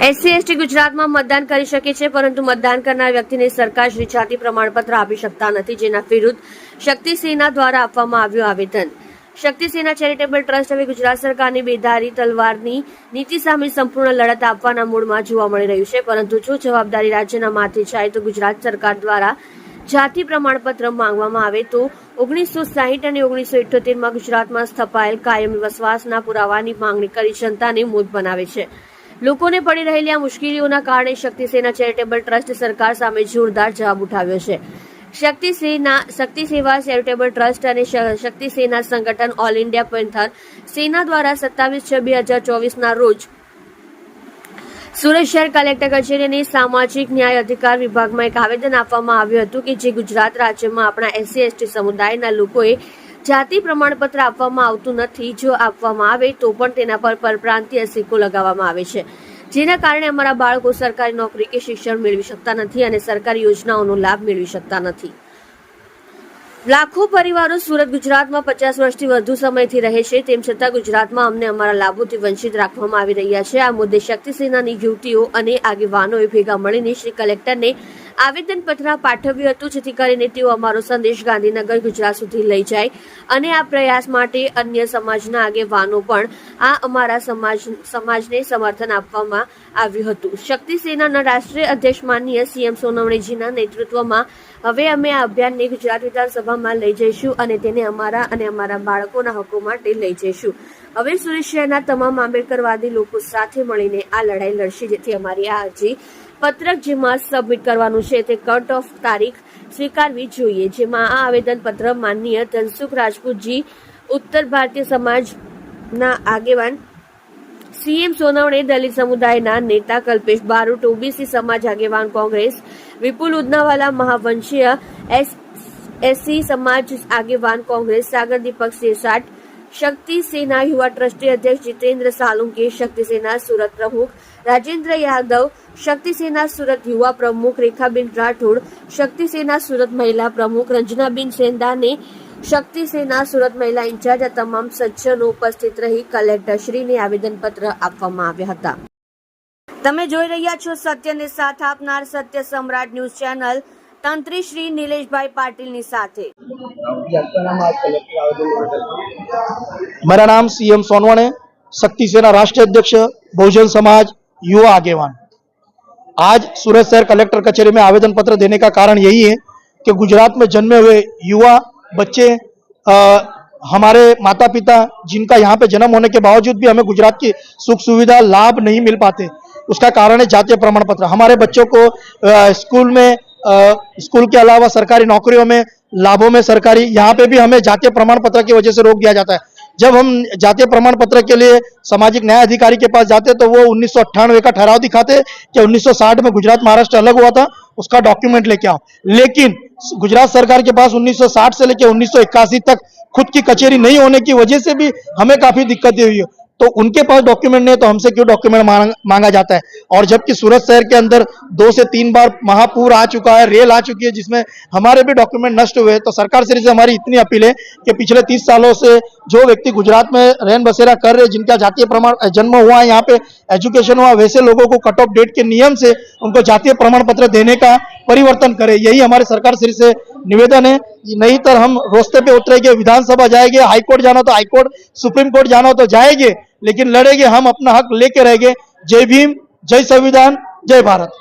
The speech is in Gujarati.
એસસી એસટી ગુજરાતમાં મતદાન કરી શકે છે, પરંતુ મતદાન કરનાર વ્યક્તિને સરકાર શ્રી જાતિ પ્રમાણપત્ર આપી શકતા નથી, જેના વિરુદ્ધ શક્તિ દ્વારા આપવામાં આવ્યું આવેદન. શક્તિ ચેરિટેબલ ટ્રસ્ટ હવે ગુજરાત સરકારની બેધારી તલવારની નીતિ સામે સંપૂર્ણ લડત આપવાના મૂડમાં જોવા મળી રહ્યું છે, પરંતુ જો જવાબદારી રાજ્યના માથે જાય તો ગુજરાત સરકાર દ્વારા જાતિ પ્રમાણપત્ર માંગવામાં આવે તો ઓગણીસો સાહીઠ અને ઓગણીસો ઇઠ્યોતેરમાં ગુજરાતમાં સ્થપાયેલ કાયમી વસવાસના પુરાવાની માંગણી કરી જનતાને મૂર્ખ બનાવે છે. લોકોને પડી રહેલી આ મુશ્કેલીઓના કારણે શક્તિસેના ચેરિટેબલ ટ્રસ્ટ સરકાર સામે જોરદાર જવાબ ઉઠાવ્યો છે. શક્તિ સેના શક્તિ ચેરિટેબલ ટ્રસ્ટ અને શક્તિસેના સંગઠન ઓલ ઇન્ડિયા પેન્થર સેના દ્વારા સત્તાવીસ છ બે હજાર ચોવીસના રોજ સુરત શહેર કલેક્ટર કચેરીની સામાજિક ન્યાય અધિકાર વિભાગમાં એક આવેદન આપવામાં આવ્યું હતું કે જે ગુજરાત રાજ્યમાં આપણા એસસી, એસટી સમુદાયના લોકોએ જાતિ પ્રમાણપત્ર આપવામાં આવતું નથી, જો આપવામાં આવે તો પણ તેના પર પરપ્રાંતીય સિક્કો લગાવવામાં આવે છે. જેના કારણે અમારા બાળકો સરકારી નોકરી કે શિક્ષણ મેળવી શકતા નથી અને સરકારી યોજનાઓનો લાભ મેળવી શકતા નથી. લાખો પરિવારો સુરત, ગુજરાતમાં પચાસ વર્ષથી વધુ સમયથી રહે છે. તેમ છતાં ગુજરાતમાં અમને અમારા લાભોથી વંચિત રાખવામાં આવી રહ્યા છે. આ મુદ્દે શક્તિસેનાની યુવતીઓ અને આગેવાનોએ ભેગા મળીને શ્રી કલેક્ટરને આવેદનપત્ર પાઠવ્યું હતું, જેથી કરીને તેઓ અમારો સંદેશ ગાંધીનગર ગુજરાત સુધી લઈ જાય. અને આ પ્રયાસ માટે અન્ય સમાજના આગેવાનો પણ આ અમારા સમાજ, સમાજને સમર્થન આપવામાં આવ્યું હતું. શક્તિ સેનાના રાષ્ટ્રીય અધ્યક્ષ માનનીય સીએમ સોનવણીજીના નેતૃત્વમાં હવે અમે આ અભિયાનને ગુજરાત વિધાનસભામાં લઈ જઈશું અને તેને અમારા અને અમારા બાળકોના હકો માટે લઈ જઈશું. હવે સુરેશ શહેરના તમામ આંબેડકરવાદી લોકો સાથે મળીને આ લડાઈ લડશે, જેથી અમારી આ અરજી પત્રક જેમાં સબમિટ કરવાનું છે તે કટ ઓફ તારીખ સ્વીકારવી જોઈએ. જેમાં આ આવેદનપત્ર માનનીય ધનસુખ રાજપૂતજી, ઉત્તર ભારતીય સમાજના આગેવાન સીએમ સોનવણે દલિત સમુદાયના નેતા કલ્પેશ બારોટ ઓબીસી સમાજ આગેવાન કોંગ્રેસ વિપુલ ઉદનાવાલા, મહાવંશીય એસ એસસી સમાજ આગેવાન કોંગ્રેસ સાગર દીપક શેરસાટ શક્તિ સેના યુવા ટ્રસ્ટી અધ્યક્ષ જીતેન્દ્ર સાલુંકી શક્તિ સેના સુરત પ્રમુખ રાજેન્દ્ર યાદવ શક્તિ સેના સુરત યુવા પ્રમુખ રેખાબેન રાઠોડ શક્તિ સેના સુરત મહિલા પ્રમુખ રંજનાબેન સેંદાને શક્તિ સેના સુરત મહિલા ઇન્ચાર્જ તમામ સજ્જનો ઉપસ્થિત રહી કલેક્ટરશ્રીને આવેદનપત્ર આપવામાં આવ્યા હતા તમે જોઈ રહ્યા છો સત્યને સાથ આપનાર સત્ય સમ્રાટ ન્યૂઝ ચેનલ તંત્રી શ્રી નિલેશભાઈ પાટીલની સાથે जी आपका नाम आज कलेक्टर आवेदन निवेदन मेरा नाम सीएम सोनवणे शक्ति सेना राष्ट्रीय अध्यक्ष बहुजन समाज युवा आगेवान आज सूरत शहर कलेक्टर कचहरी में आवेदन पत्र देने का कारण यही है कि गुजरात में जन्मे हुए युवा बच्चे अ, हमारे माता पिता जिनका यहाँ पे जन्म होने के बावजूद भी हमें गुजरात की सुख सुविधा लाभ नहीं मिल पाते उसका कारण है जातीय प्रमाण पत्र हमारे बच्चों को अ, स्कूल में अ, स्कूल के अलावा सरकारी नौकरियों में, लाभों में सरकारी, यहाँ पे भी हमें जातीय प्रमाण पत्र की वजह से रोक दिया जाता है। जब हम जातीय प्रमाण पत्र के लिए सामाजिक न्याय अधिकारी के पास जाते तो वो उन्नीस सौ अट्ठानवे का ठहराव दिखाते कि 1960 में गुजरात महाराष्ट्र अलग हुआ था, उसका डॉक्यूमेंट लेके आओ। लेकिन गुजरात सरकार के पास 1960 से लेकर 1981 तक खुद की कचेरी नहीं होने की वजह से भी हमें काफ़ी दिक्कतें हुई है। तो उनके पास डॉक्यूमेंट नहीं तो हमसे क्यों डॉक्यूमेंट मांग, मांगा जाता है और जबकि सूरत शहर के अंदर दो से तीन बार महापूर आ चुका है रेल आ चुकी है जिसमें हमारे भी डॉक्यूमेंट नष्ट हुए। तो सरकार से हमारी इतनी अपील है कि पिछले तीस सालों से जो व्यक्ति गुजरात में रहन बसेरा कर रहे जिनका जातीय प्रमाण जन्म हुआ है यहाँ पे एजुकेशन हुआ वैसे लोगों को कट ऑफ़ डेट के नियम से उनको जातीय प्रमाण पत्र देने का परिवर्तन करे यही हमारे सरकार श्री से निवेदन है नहीं तर हम रोस्ते पे उतरेंगे विधानसभा जाएँगे हाईकोर्ट जाना तो हाईकोर्ट सुप्रीम कोर्ट जाना तो जाएँगे लेकिन लड़ेंगे हम अपना हक लेके रहेंगे जय भीम जय संविधान जय भारत